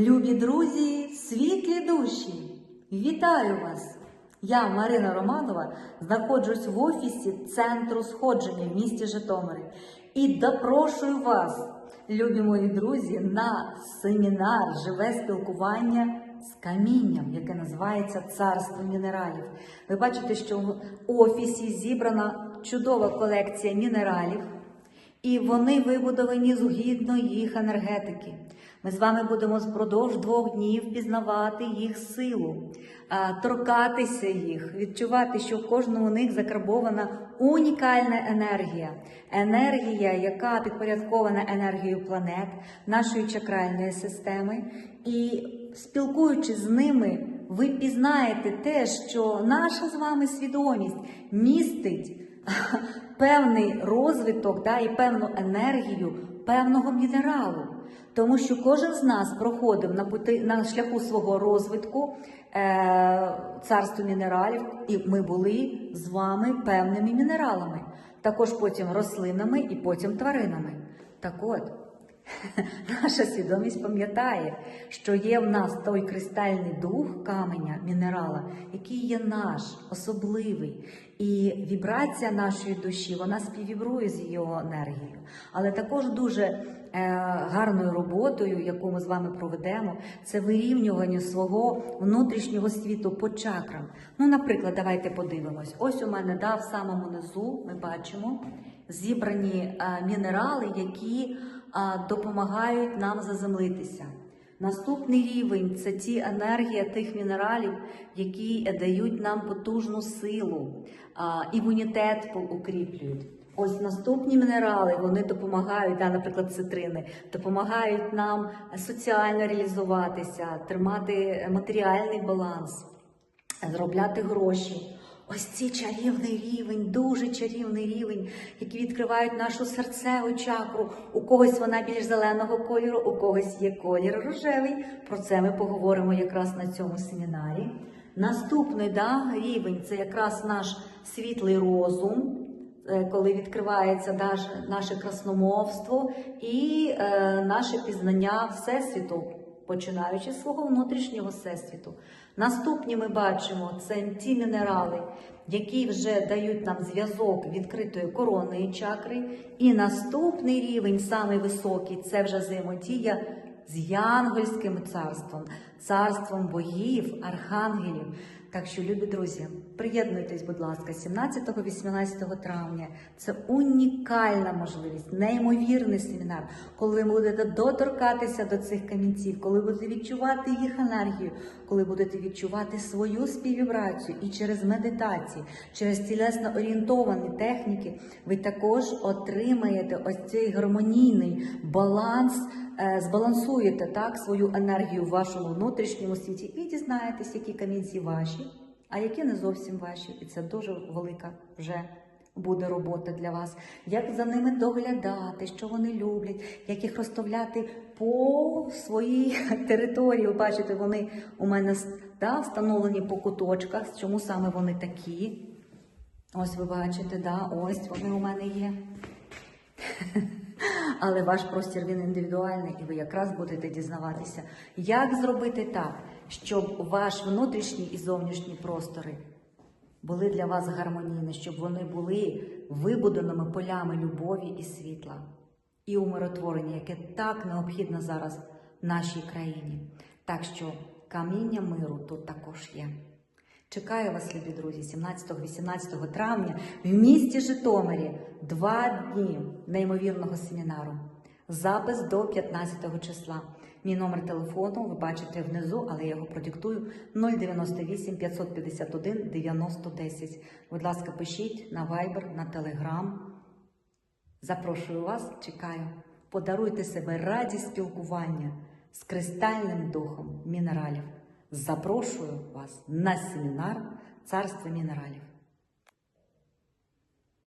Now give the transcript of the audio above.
Любі друзі, світлі душі! Вітаю вас! Я, Марина Романова, знаходжусь в офісі Центру сходження в місті Житомирі і запрошую вас, любі мої друзі, на семінар Живе спілкування з камінням, яке називається Царство мінералів. Ви бачите, що в офісі зібрана чудова колекція мінералів. І вони вибудовані згідно їх енергетики. Ми з вами будемо впродовж двох днів пізнавати їх силу, торкатися їх, відчувати, що в кожному них закарбована унікальна енергія, енергія, яка підпорядкована енергією планет, нашої чакральної системи. І спілкуючись з ними, ви пізнаєте те, що наша з вами свідомість містить певний розвиток да, і певну енергію певного мінералу. Тому що кожен з нас проходив на пути на шляху свого розвитку е, царство мінералів, і ми були з вами певними мінералами, також потім рослинами і потім тваринами. Так от. Наша свідомість пам'ятає, що є в нас той кристальний дух каменя, мінерала, який є наш, особливий. І вібрація нашої душі вона співвібрує з його енергією. Але також дуже е, гарною роботою, яку ми з вами проведемо, це вирівнювання свого внутрішнього світу по чакрам. Ну, наприклад, давайте подивимось. Ось у мене да, в самому низу ми бачимо зібрані е, мінерали, які допомагають нам заземлитися. Наступний рівень це ті енергія тих мінералів, які дають нам потужну силу, імунітет укріплюють. Ось наступні мінерали вони допомагають, да, наприклад, цитрини, допомагають нам соціально реалізуватися, тримати матеріальний баланс, заробляти гроші. Ось цей чарівний рівень, дуже чарівний рівень, який відкривають нашу серцеву чакру. У когось вона більш зеленого кольору, у когось є колір рожевий. Про це ми поговоримо якраз на цьому семінарі. Наступний да, рівень це якраз наш світлий розум, е, коли відкривається наше, наше красномовство і е, наше пізнання Всесвіту починаючи з свого внутрішнього всесвіту. Наступні ми бачимо це ті мінерали, які вже дають нам зв'язок відкритої коронної чакри. І наступний рівень, самий високий, це вже взаємодія з Янгольським царством, царством богів, архангелів. Так що, любі друзі, приєднуйтесь, будь ласка, 17-18 травня. Це унікальна можливість, неймовірний семінар, коли ви будете доторкатися до цих камінців, коли будете відчувати їх енергію, коли будете відчувати свою співвібрацію і через медитації, через тілесно орієнтовані техніки, ви також отримаєте ось цей гармонійний баланс. е, Збалансуєте так свою енергію в вашому внутрішньому світі і дізнаєтесь, які камінці ваші, а які не зовсім ваші. І це дуже велика вже буде робота для вас. Як за ними доглядати, що вони люблять, як їх розставляти по своїй території. Ви Бачите, вони у мене да, встановлені по куточках. Чому саме вони такі? Ось ви бачите, да, ось вони у мене є. Але ваш простір він індивідуальний, і ви якраз будете дізнаватися, як зробити так, щоб ваш внутрішній і зовнішній простори були для вас гармонійні, щоб вони були вибудованими полями любові і світла, і умиротворення, яке так необхідно зараз в нашій країні. Так що каміння миру тут також є. Чекаю вас, любі друзі, 17-18 травня в місті Житомирі два дні неймовірного семінару. Запис до 15 числа. Мій номер телефону ви бачите внизу, але я його продиктую 098 551 9010. Будь ласка, пишіть на Viber, на Telegram. Запрошую вас, чекаю. Подаруйте себе радість спілкування з кристальним духом мінералів. Запрошую вас на семінар Царство мінералів.